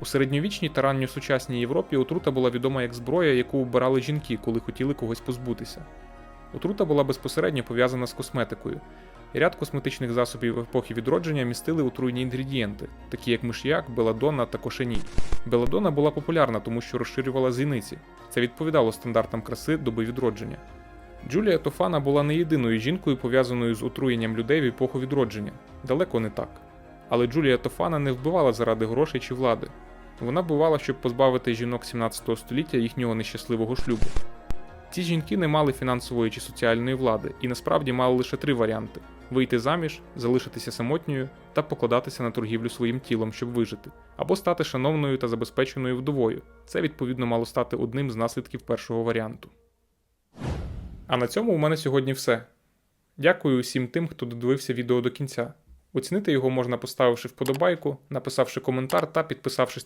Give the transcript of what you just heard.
У середньовічній та ранньосучасній Європі отрута була відома як зброя, яку вбирали жінки, коли хотіли когось позбутися. Отрута була безпосередньо пов'язана з косметикою. Ряд косметичних засобів епохи відродження містили отруйні інгредієнти, такі як миш'як, беладонна та кошеній. Беладонна була популярна, тому що розширювала зіниці. Це відповідало стандартам краси доби відродження. Джулія Тофана була не єдиною жінкою, пов'язаною з отруєнням людей в епоху відродження. Далеко не так. Але Джулія Тофана не вбивала заради грошей чи влади. Вона вбивала, щоб позбавити жінок 17 століття їхнього нещасливого шлюбу. Ці жінки не мали фінансової чи соціальної влади і насправді мали лише три варіанти: вийти заміж, залишитися самотньою та покладатися на торгівлю своїм тілом, щоб вижити, або стати шановною та забезпеченою вдовою. Це відповідно мало стати одним з наслідків першого варіанту. А на цьому у мене сьогодні все. Дякую усім тим, хто додивився відео до кінця. Оцінити його можна поставивши вподобайку, написавши коментар та підписавшись